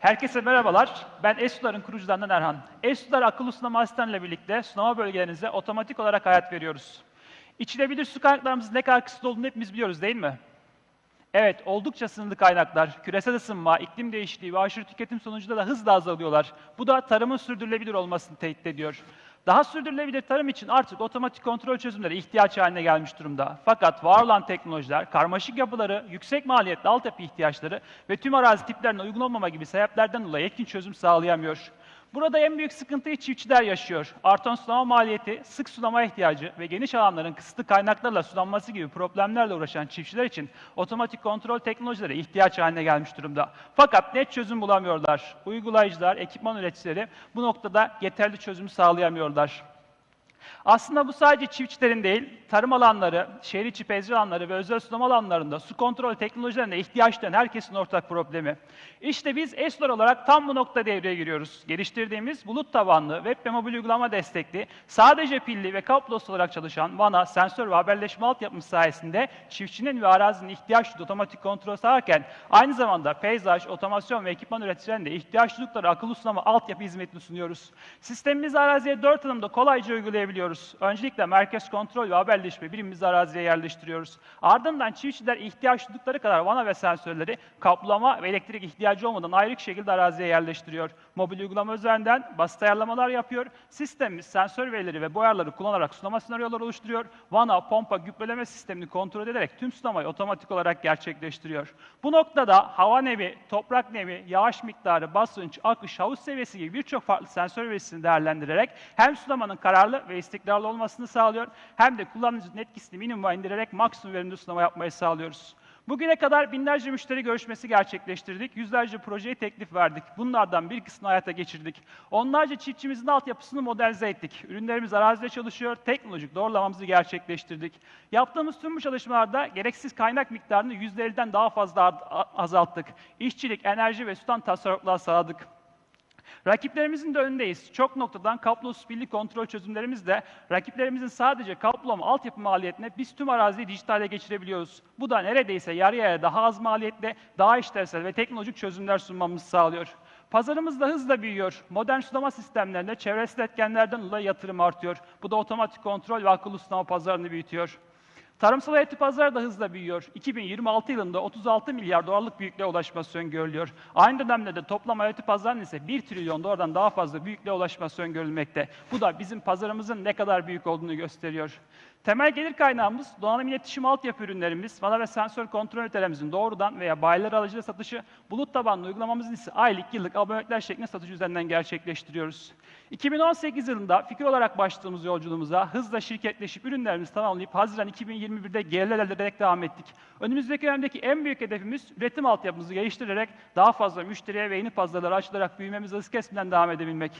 Herkese merhabalar. Ben Esular'ın kurucularından Erhan. Esular akıllı sulama asistanıyla birlikte sulama bölgelerinize otomatik olarak hayat veriyoruz. İçilebilir su kaynaklarımızın ne kadar kısıtlı olduğunu hepimiz biliyoruz değil mi? Evet, oldukça sınırlı kaynaklar, küresel ısınma, iklim değişikliği ve aşırı tüketim sonucunda da hızla azalıyorlar. Bu da tarımın sürdürülebilir olmasını tehdit ediyor. Daha sürdürülebilir tarım için artık otomatik kontrol çözümleri ihtiyaç haline gelmiş durumda. Fakat var olan teknolojiler, karmaşık yapıları, yüksek maliyetli altyapı ihtiyaçları ve tüm arazi tiplerine uygun olmama gibi sebeplerden dolayı etkin çözüm sağlayamıyor. Burada en büyük sıkıntıyı çiftçiler yaşıyor. Artan sulama maliyeti, sık sulama ihtiyacı ve geniş alanların kısıtlı kaynaklarla sulanması gibi problemlerle uğraşan çiftçiler için otomatik kontrol teknolojileri ihtiyaç haline gelmiş durumda. Fakat net çözüm bulamıyorlar. Uygulayıcılar, ekipman üreticileri bu noktada yeterli çözüm sağlayamıyorlar. Aslında bu sadece çiftçilerin değil, tarım alanları, şehir içi peyzaj alanları ve özel sulama alanlarında su kontrol teknolojilerine ihtiyaç duyan herkesin ortak problemi. İşte biz ESLOR olarak tam bu nokta devreye giriyoruz. Geliştirdiğimiz bulut tabanlı, web ve mobil uygulama destekli, sadece pilli ve kablosuz olarak çalışan vana, sensör ve haberleşme altyapımız sayesinde çiftçinin ve arazinin ihtiyaç duyduğu otomatik kontrol sağlarken aynı zamanda peyzaj, otomasyon ve ekipman üreticilerinde ihtiyaç duydukları akıllı sulama altyapı hizmetini sunuyoruz. Sistemimizi araziye 4 adımda kolayca uygulayabiliyoruz. Öncelikle merkez kontrol ve haberleşme birimimizi araziye yerleştiriyoruz. Ardından çiftçiler ihtiyaç duydukları kadar vana ve sensörleri kaplama ve elektrik ihtiyacı olmadan ayrı şekilde araziye yerleştiriyor. Mobil uygulama üzerinden basit ayarlamalar yapıyor. Sistemimiz sensör verileri ve bu ayarları kullanarak sulama senaryoları oluşturuyor. Vana, pompa, gübreleme sistemini kontrol ederek tüm sulamayı otomatik olarak gerçekleştiriyor. Bu noktada hava nemi, toprak nemi, yağış miktarı, basınç, akış, havuz seviyesi gibi birçok farklı sensör verisini değerlendirerek hem sulamanın kararlı ve istikrarlı olmasını sağlıyor hem de kullanıcının etkisini minimuma indirerek maksimum verimli sulama yapmayı sağlıyoruz. Bugüne kadar binlerce müşteri görüşmesi gerçekleştirdik, yüzlerce projeye teklif verdik. Bunlardan bir kısmını hayata geçirdik. Onlarca çiftçimizin altyapısını modelize ettik. Ürünlerimiz arazide çalışıyor, teknolojik doğrulamamızı gerçekleştirdik. Yaptığımız tüm bu çalışmalarda gereksiz kaynak miktarını %50'den daha fazla azalttık. İşçilik, enerji ve sudan tasarruflar sağladık. Rakiplerimizin de önündeyiz. Çok noktadan kablosuz pilli kontrol çözümlerimizle rakiplerimizin sadece kablolama altyapı maliyetine biz tüm araziyi dijitale geçirebiliyoruz. Bu da neredeyse yarı yarıya daha az maliyetle, daha işlevsel ve teknolojik çözümler sunmamızı sağlıyor. Pazarımız da hızla büyüyor. Modern sulama sistemlerinde çevresel etkenlerden dolayı yatırım artıyor. Bu da otomatik kontrol ve akıllı sulama pazarını büyütüyor. Tarımsal hayatı pazarı da hızla büyüyor. 2026 yılında 36 milyar dolarlık büyüklüğe ulaşması öngörülüyor. Aynı dönemde de toplam hayatı pazarının ise 1 trilyon dolardan daha fazla büyüklüğe ulaşması öngörülmekte. Bu da bizim pazarımızın ne kadar büyük olduğunu gösteriyor. Temel gelir kaynağımız donanım iletişim altyapı ürünlerimiz, vana ve sensör kontrol ünitelerimizin doğrudan veya bayiler aracılığıyla satışı, bulut tabanlı uygulamamızın ise aylık, yıllık abonelikler şeklinde satış üzerinden gerçekleştiriyoruz. 2018 yılında fikir olarak başladığımız yolculuğumuza hızla şirketleşip ürünlerimizi tamamlayıp Haziran 2021'de gelirler elde ederek devam ettik. Önümüzdeki dönemdeki en büyük hedefimiz üretim altyapımızı geliştirerek daha fazla müşteriye ve yeni pazarlara açılarak büyümemizi hız kesmeden devam edebilmek.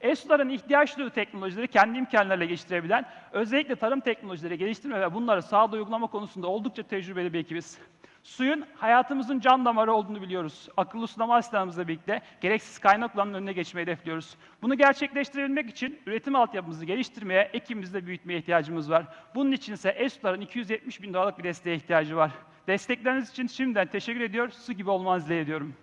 ESU'ların ihtiyaç duyduğu teknolojileri kendi imkanlarıyla geliştirebilen, özellikle tarım teknolojileri geliştirme ve bunları sahada uygulama konusunda oldukça tecrübeli bir ekibiz. Suyun hayatımızın can damarı olduğunu biliyoruz. Akıllı sulama asistanımızla birlikte gereksiz kaynak önüne geçmeyi hedefliyoruz. Bunu gerçekleştirebilmek için üretim altyapımızı geliştirmeye, ekibimizde büyütmeye ihtiyacımız var. Bunun için ise ESU'ların 270 bin dolarlık bir desteğe ihtiyacı var. Destekleriniz için şimdiden teşekkür ediyor, su gibi olmanızı dile ediyorum.